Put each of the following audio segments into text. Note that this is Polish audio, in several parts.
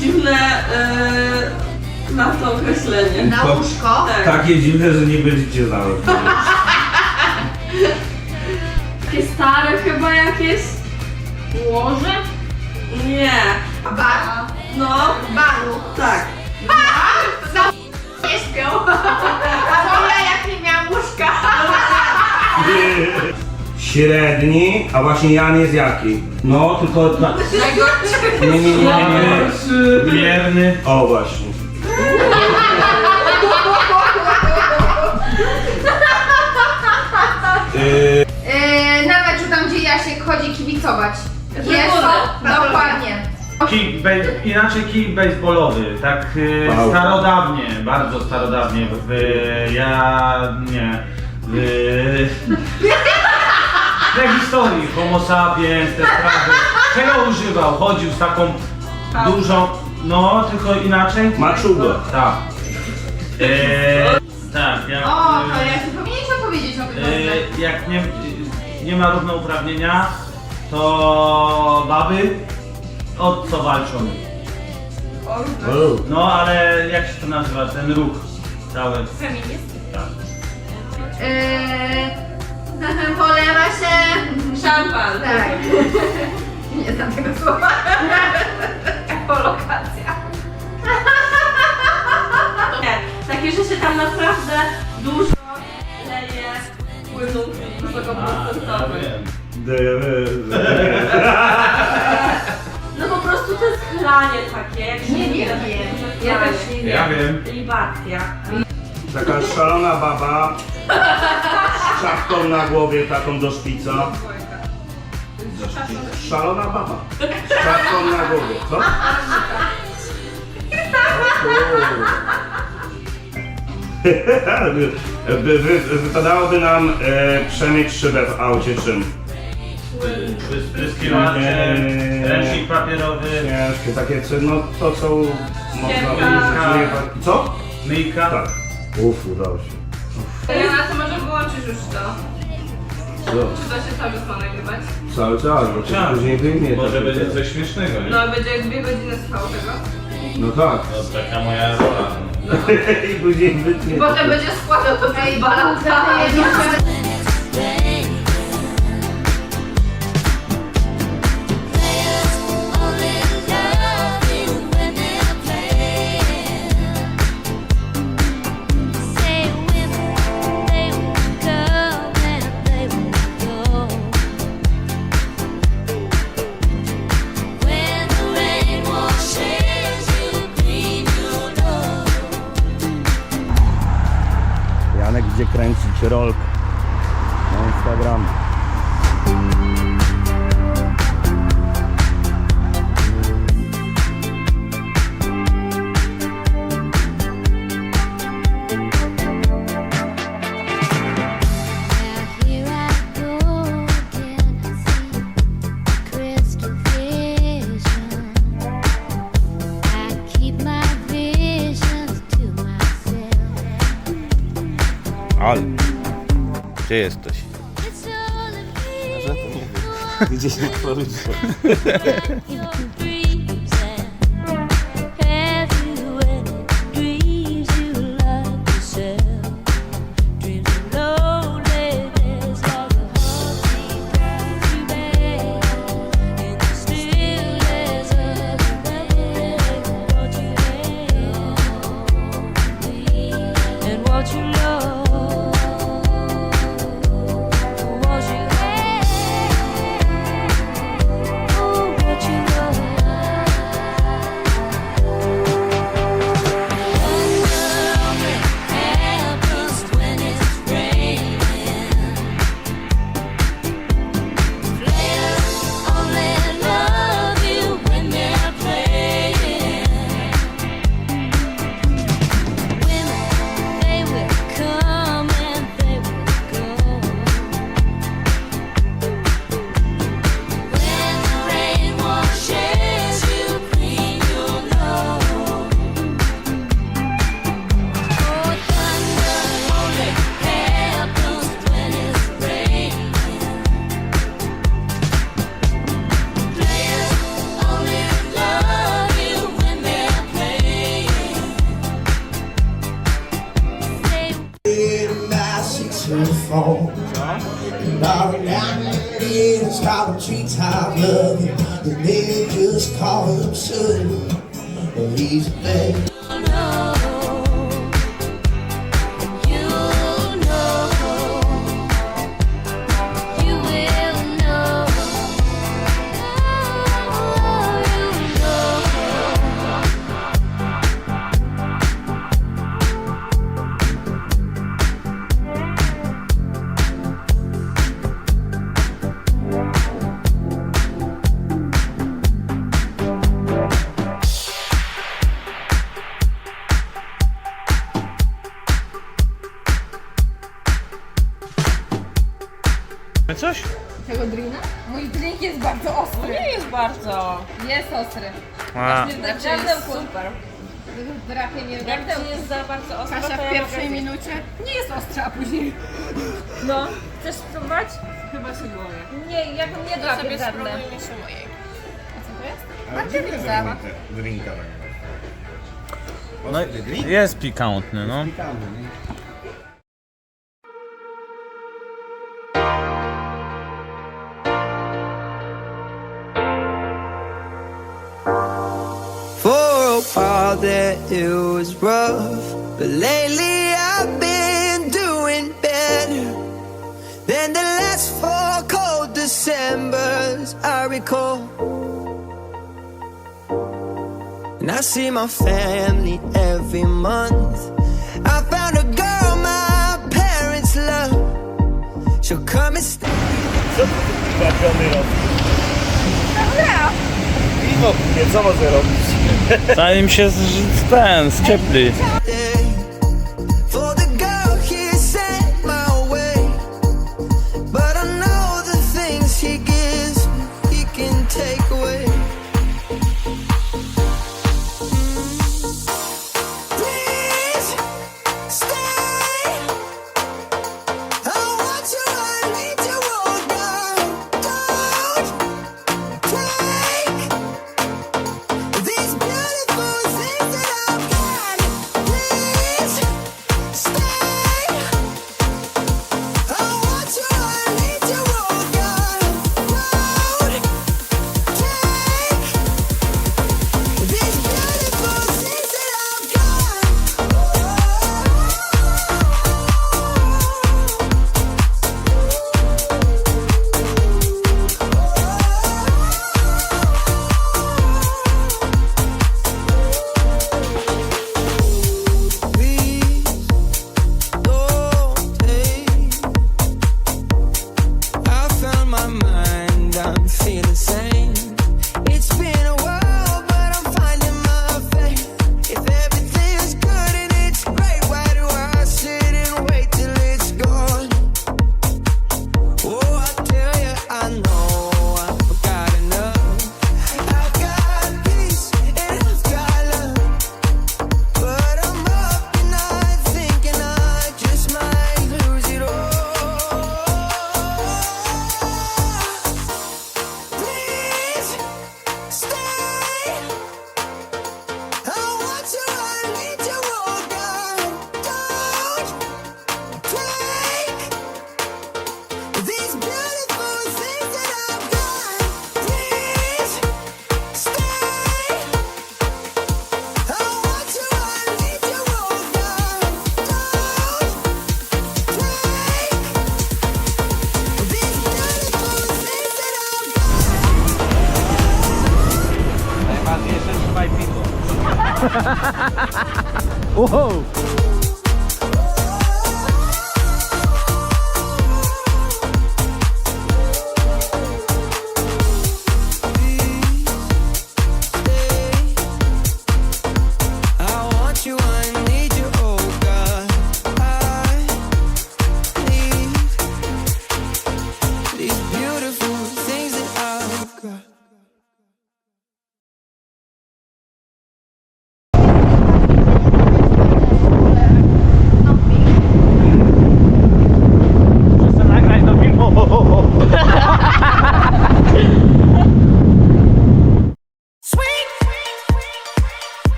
dziwne e, na to określenie. Na łóżko. Tak. Takie dziwne, że nie będziecie znali. Takie stare chyba jakieś? Łoże. Nie. Bar. No, Baru. tak. No, nie śpią. A jak nie miałam łóżka. Średni, a właśnie Jan jest jaki? No, tylko... Na... Najgorszy. Nie, nie, nie, nie. Wierny. O, właśnie. Yy, Yy, na meczu tam gdzie Jasiek chodzi kibicować. Jest dokładnie. Bej- inaczej kick baseballowy, tak y, Wow. starodawnie, bardzo starodawnie, w, ja nie, w, w historii homo sapiens, te sprawy, czego używał? Chodził z taką dużą, no tylko inaczej? Maczugo. Tak. E, tak, jak, O, to ja ci powinieneś opowiedzieć o tym. E, jak nie, nie ma równouprawnienia, to baby od co walczą. O, No ale jak się to nazywa, ten ruch cały. Feminist. Tak. Yy, polewa się. Szampan. Tak. Nie znam tego słowa. Ekolokacja. Nie, takie, że się tam naprawdę dużo leje ja wysokoprocentowych. wiem. No po prostu to jest chlanie takie, jak się Nie mówi, wiem, Ja też nie wiem. Ja wiem. Libacja. Taka szalona baba czapką na głowie, taką do szpica. Szalona baba z czapką na głowie, co? O kurde. By, wy, wypadałoby nam e, przemyć szybę w aucie czym? Spryskiwacze, ręcznik papierowy, Ciężkie takie, co- no to co można Ścierka. użyć. nie- Co? myjka. Tak. Uf, udało się. To może wyłączysz już to. Co? Czy to się cały czas ma nagrywać? Cały czas, bo Tak. później wyjmie. Może będzie tak. coś śmiesznego, nie? No, będzie dwie godziny trwało tego. No tak. No taka moja rola. no. I później wytnie. I potem będzie składał to przez dwa jesteś? It's all of me. Gdzieś na. call him treetop loving, the just call him son. But he's a man. Bardzo ostry. Nie jest bardzo. Jest ostry. A, Znaczy jest super. Drapie Jak to jest za bardzo ostre, Kasia to w ja pierwszej mogę zjeść. minucie nie jest ostra, a później... No, chcesz spróbować? Chyba się boję. Nie, jak mnie To drapie sobie gardle. spróbujmy się mojej. A co to jest? Ale Martynica. Drinka no jest pikantny, no. For a while there it was rough, but lately I've been doing better than the last four cold Decembers I recall. And I see my family every month. I found a girl my parents love. She'll come and stay. Piwo pije, co może robić? Zanim się z- ten skiepli. For 오호.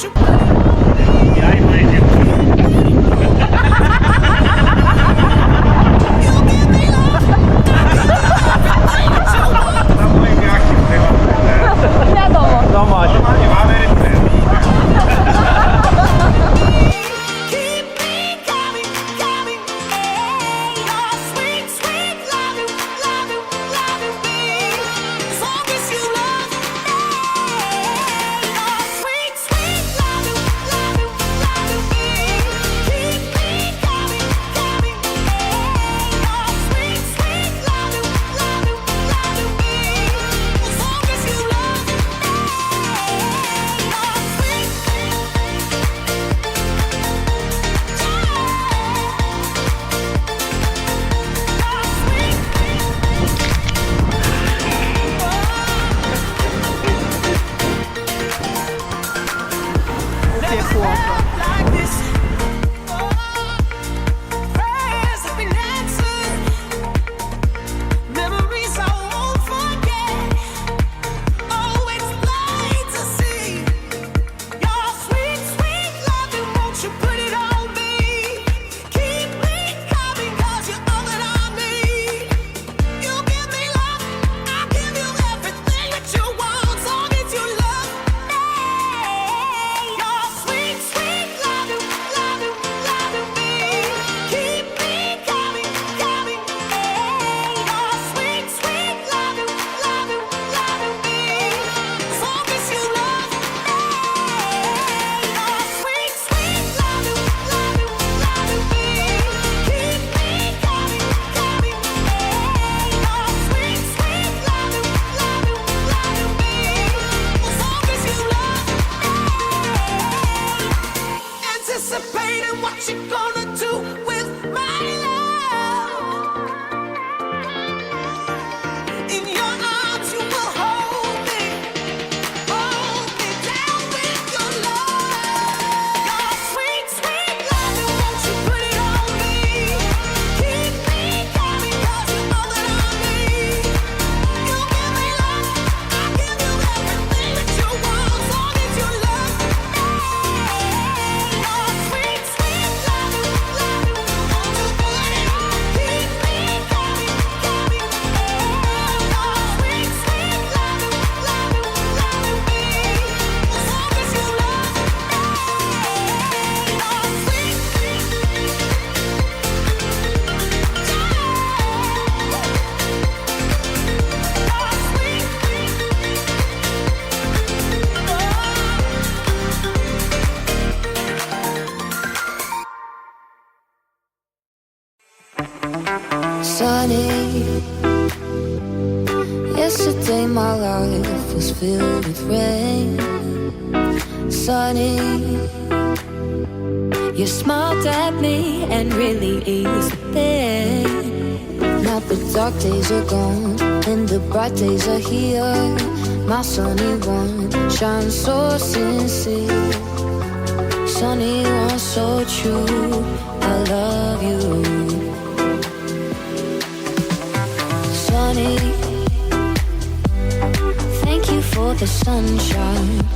Super. Sunny. You smiled at me and really eased the pain. Now the dark days are gone and the bright days are here. My sunny one shines so sincere. Sunny one so true. I love you. Sunny. Thank you for the sunshine.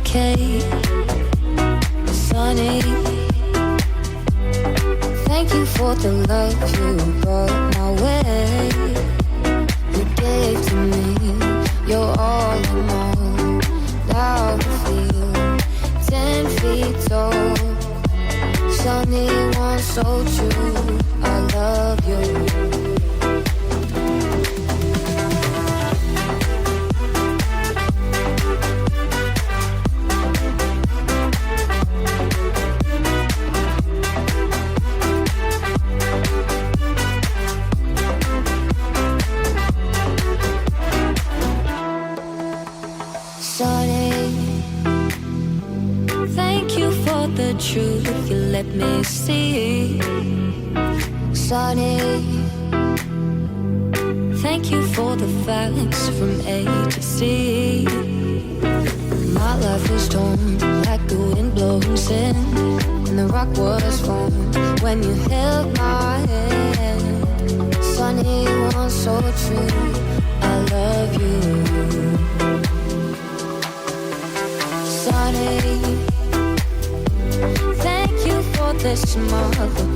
Okay. Sunny. Thank you for the love you brought my way. You gave to me, you're all in all. Now I feel ten feet tall. Sunny one so true. I love you. Sunny. Thank you for the facts from A to Z. My life was torn like the wind blows in, and the rock was formed when you held my hand. Sunny one so true. I love you. Sunny. Thank you for the smile